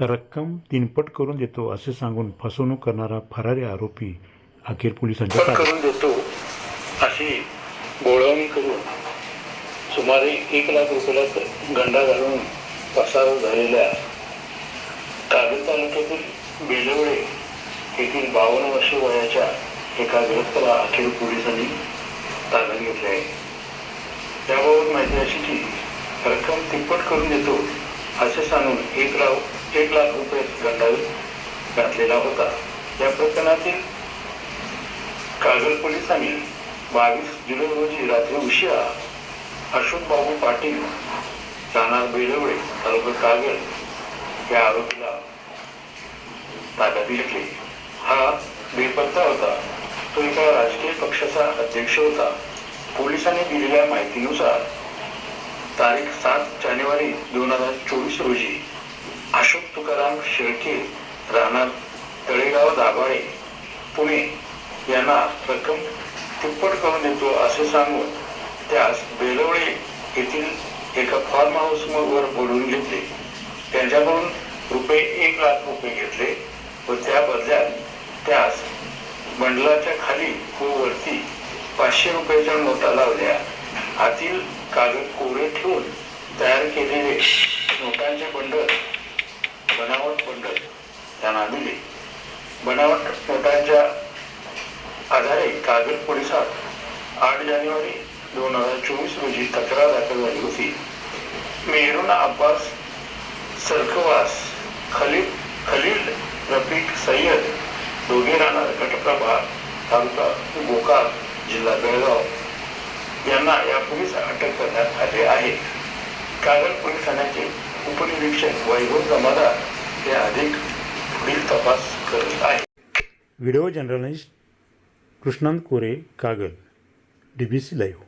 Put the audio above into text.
रक्कम तीनपट करून देतो असे सांगून फसवणूक करणारा फरारी आरोपी अखेर पोलिसांच्या करून देतो अशी बोळवणी करून सुमारे एक लाख रुपयाला गंडा घालून पसार झालेल्या कागद तालुक्यातील बेलवडे येथील बावन्न वर्ष वयाच्या एका गृहस्थला अखेर पोलिसांनी ताब्यात घेतले आहे. याबाबत माहिती अशी की रक्कम तिप्पट करून देतो असे सांगून एक लाख एक लाख रुपये गंडा घातलेला होता. या प्रकरणातील काजल पोलिसांनी बावीस जुलै रोजी रात्री उशिरा अशोक बाबू पाटील राहणार बेलवडे तालुका कागल या आरोपीला ताब्यात घेतले. हा बेपत्ता होता. तो एका राजकीय पक्षाचा अध्यक्ष होता. पोलिसांनी दिलेल्या माहितीनुसार तारीख सात जानेवारी दोन हजार चोवीस रोजी अशोक तुकाराम शेळके राहणार तळेगाव दाभाळे पुणे. यांना रक्कम तिप्पट करून देतो असे सांगून त्यास बेलवळे येथील एका फार्म हाऊस वर बोलवून घेतले. त्यांच्याकडून रुपये एक लाख रुपये घेतले व त्या बदल्यात त्यास मंडलाच्या खाली व वरती पाचशे रुपयाच्या नोटा लावल्या. आतील कागद कोरे ठेवून तयार केलेले नोटांचे बंडल त्यांना दिले बनावट नोटांच्या आधारे कागल पोलिसात आठ जानेवारी दोन हजार चोवीस रोजी तक्रार दाखल झाली होती. मेहरुन अब्बास सरखवास खलील खलील रफिक सय्यद दोघे राहणार घटप्रभा तालुका गोकाक जिल्हा बेळगाव यांना यापूर्वीच अटक करण्यात आले आहे. कागल पोलीस ठाण्याचे उपनिरीक्षक वैभव जमादार हे अधिक पुढील तपास करत आहे. Video journalist Krishnant Kore Kagal D B C live.